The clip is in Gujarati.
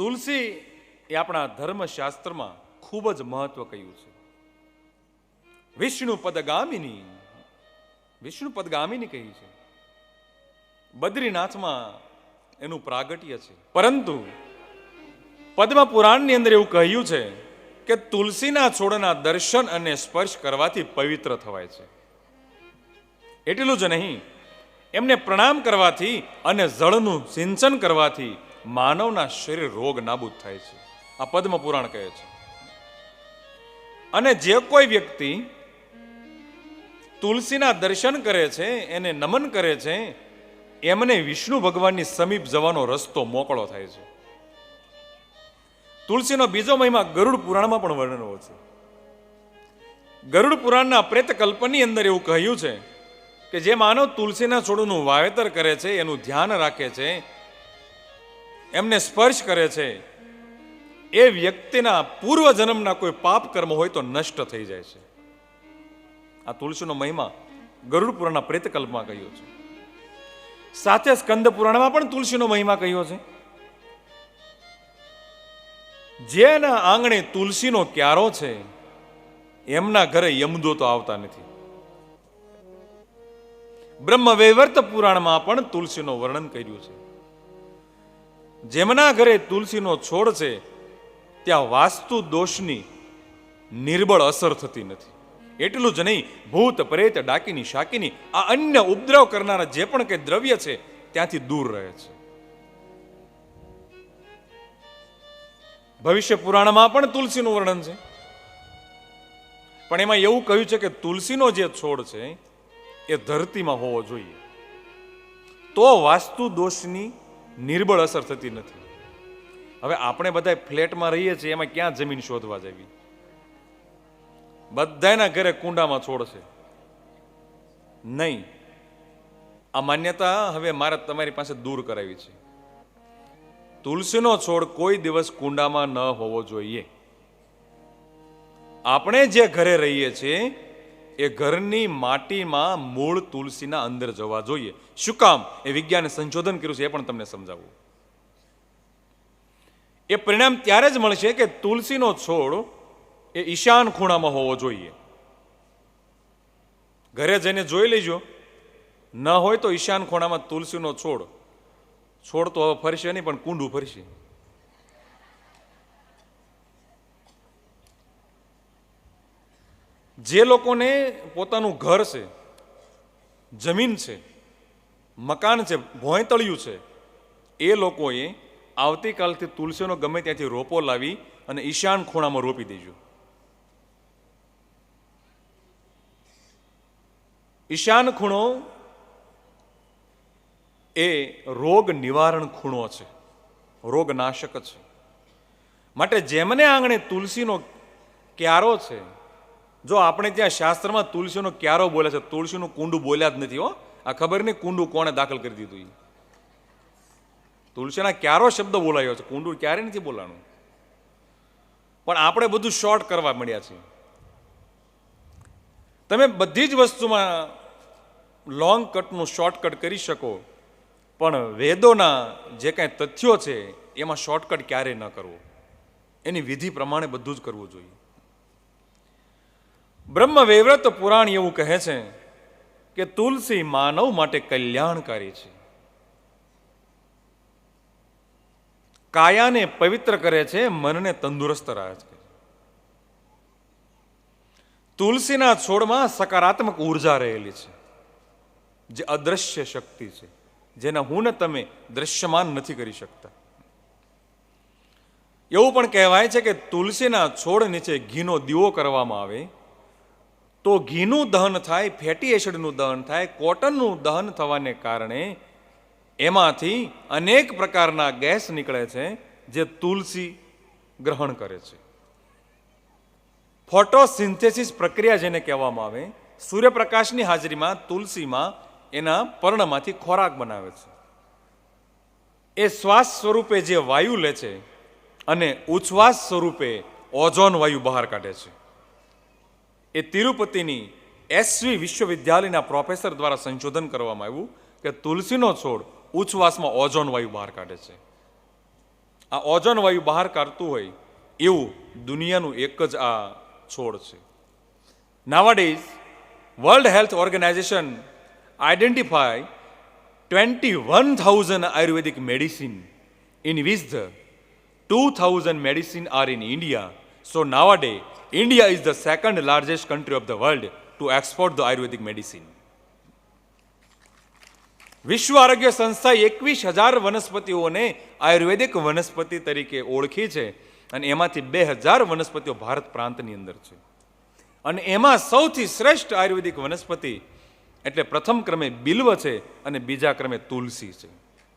તુલસી એ આપણા ધર્મશાસ્ત્રમાં ખૂબ જ મહત્વ કહ્યું છે. વિષ્ણુ પદગામિની વિષ્ણુ પદગામિની કહી છે. બદ્રીનાથમાં એનું પ્રાગટ્ય છે. પરંતુ પદ્મ પુરાણની અંદર એવું કહ્યું છે કે તુલસીના છોડના દર્શન અને સ્પર્શ કરવાથી પવિત્ર થવાય છે. એટલું જ નહીં, એમને પ્રણામ કરવાથી અને જળનું સિંચન કરવાથી માનવના શરીર રોગ નાબૂદ થાય છે. આ પદ્મ પુરાણ કહે છે. અને જે કોઈ વ્યક્તિ તુલસીના દર્શન કરે છે, એને નમન કરે છે, એમને વિષ્ણુ ભગવાનની સમીપ જવાનો રસ્તો મોકળો થાય છે. તુલસીનો બીજો મહિમા ગરુડ પુરાણમાં પણ વર્ણનો છે. ગરુડ પુરાણના પ્રેત કલ્પની અંદર એવું કહ્યું છે કે જે માનવ તુલસીના છોડનું વાવેતર કરે છે, એનું ધ્યાન રાખે છે એમને સ્પર્શ કરે છે, એ વ્યક્તિના પૂર્વ જન્મના કોઈ પાપ કર્મ હોય તો નષ્ટ થઈ જાય છે. આ તુલસીનો મહિમા ગરુડ પુરાણના પ્રેતકલ્પમાં કહ્યો છે. સાથે સ્કંદ પુરાણમાં પણ તુલસીનો મહિમા કહ્યો છે. જેના આંગણે તુલસીનો ક્યારો છે, એમના ઘરે યમદૂતો આવતા નથી. બ્રહ્મ વૈવર્ત પુરાણમાં પણ તુલસીનો વર્ણન કર્યું છે. જેમના ઘરે તુલસીનો છોડ છે, ત્યાં વાસ્તુ દોષની નિર્બળ અસર થતી નથી. એટલું જ નહીં, ભૂત, પ્રેત, ડાકીની, શાકીની, આ અન્ય ઉપદ્રવ કરનારા જે પણ કંઈ દ્રવ્ય છે, ત્યાંથી દૂર રહે છે. ભવિષ્ય પુરાણમાં પણ તુલસીનું વર્ણન છે. પણ એમાં એવું કહ્યું છે કે તુલસીનો જે છોડ છે, એ ધરતીમાં હોવો જોઈએ. તો વાસ્તુ દોષની નિર્બળ અસર થતી નથી. હવે આપણે બધા ફ્લેટમાં રહીએ છીએ, એમાં ક્યાં જમીન શોધવા જવી? બધાના ઘરે કુંડામાં છોડ છે. નહીં. આ માન્યતા હવે મારે તમારી પાસે દૂર કરાવી છે. તુલસીનો છોડ કોઈ દિવસ કુંડામાં ન હોવો જોઈએ. આપણે જે ઘરે રહીએ છીએ એ ઘરની માટીમાં મૂળ તુલસીના અંદર જવા જોઈએ. શું કામ? એ વિજ્ઞાને સંશોધન કર્યું છે, એ પણ તમને સમજાવું. એ પરિણામ ત્યારે જ મળશે કે તુલસીનો છોડ એ ઈશાન ખૂણામાં હોવો જોઈએ. ઘરે જઈને જોઈ લેજો. ન હોય તો ઈશાન ખૂણામાં તુલસીનો છોડ. છોડ તો હવે ફરશે નહીં, પણ કુંડું ફરશે. જે લોકોને પોતાનું ઘર છે, જમીન છે, મકાન છે, ભોંયતળિયું છે, એ લોકોએ આવતીકાલથી તુલસીનો ગમે ત્યાંથી રોપો લાવી અને ઈશાન ખૂણામાં રોપી દેજો. ઈશાન ખૂણો એ રોગ નિવારણ ખૂણો છે, રોગનાશક છે. માટે જેમને આંગણે તુલસીનો ક્યારો છે જો આપણે ત્યાં શાસ્ત્રમાં તુલસીનો ક્યારો બોલે છે, તુલસીનું કુંડું બોલ્યા જ નથી હો. આ ખબર નહીં કુંડું કોણે દાખલ કરી દીધું એ તુલસીના ક્યારો શબ્દ બોલાયો છે, કુંડું ક્યારે નથી બોલાણું. પણ આપણે બધું શોર્ટ કરવા મળ્યા છીએ. તમે બધી જ વસ્તુમાં લોંગ કટનું શોર્ટકટ કરી શકો, પણ વેદોના જે કાંઈ તથ્યો છે, એમાં શોર્ટકટ ક્યારેય ન કરવો. એની વિધિ પ્રમાણે બધું જ કરવું જોઈએ. બ્રહ્મ વૈવ્રત પુરાણ એવું કહે છે કે તુલસી માનવ માટે કલ્યાણકારી છે. કાયાને પવિત્ર કરે છે, મનને તંદુરસ્ત રાખે છે. તુલસીના છોડમાં સકારાત્મક ઊર્જા રહેલી છે, જે અદ્રશ્ય શક્તિ છે, જેના હું ને તમે દ્રશ્યમાન નથી કરી શકતા. એવું પણ કહેવાય છે કે તુલસીના છોડ નીચે ઘીનો દીવો કરવામાં આવે તો ઘીનું દહન થાય, ફેટી એસિડનું દહન થાય, કોટનનું દહન થવાને કારણે એમાંથી અનેક પ્રકારના ગેસ નીકળે છે, જે તુલસી ગ્રહણ કરે છે. ફોટોસિન્થેસિસ પ્રક્રિયા જેને કહેવામાં આવે, સૂર્યપ્રકાશની હાજરીમાં તુલસીમાં એના પર્ણમાંથી ખોરાક બનાવે છે. એ શ્વાસ સ્વરૂપે જે વાયુ લે છે અને ઉચ્છ્વાસ સ્વરૂપે ઓઝોન વાયુ બહાર કાઢે છે. એ તિરુપતિની એસવી વિશ્વવિદ્યાલયના પ્રોફેસર દ્વારા સંશોધન કરવામાં આવ્યું કે તુલસીનો છોડ ઉચ્છવાસમાં ઓઝોન વાયુ બહાર કાઢે છે. આ ઓઝોન વાયુ બહાર કાઢતું હોય એવું દુનિયાનું એક જ આ છોડ છે. Nowadays world health organisation identify twenty one thousand ayurvedic medicine in which the two thousand medicine are in India so nowadays India is the second largest country of the world to export the Ayurvedic medicine વિશ્વ આરોગ્ય સંસ્થા એકવીસ હજાર વનસ્પતિઓને આયુર્વેદિક વનસ્પતિ તરીકે ઓળખી છે અને એમાંથી બે હજાર વનસ્પતિઓ ભારત પ્રાંતની અંદર છે. અને એમાં સૌથી શ્રેષ્ઠ આયુર્વેદિક વનસ્પતિ એટલે પ્રથમ ક્રમે બિલ્વ છે અને બીજા ક્રમે તુલસી છે.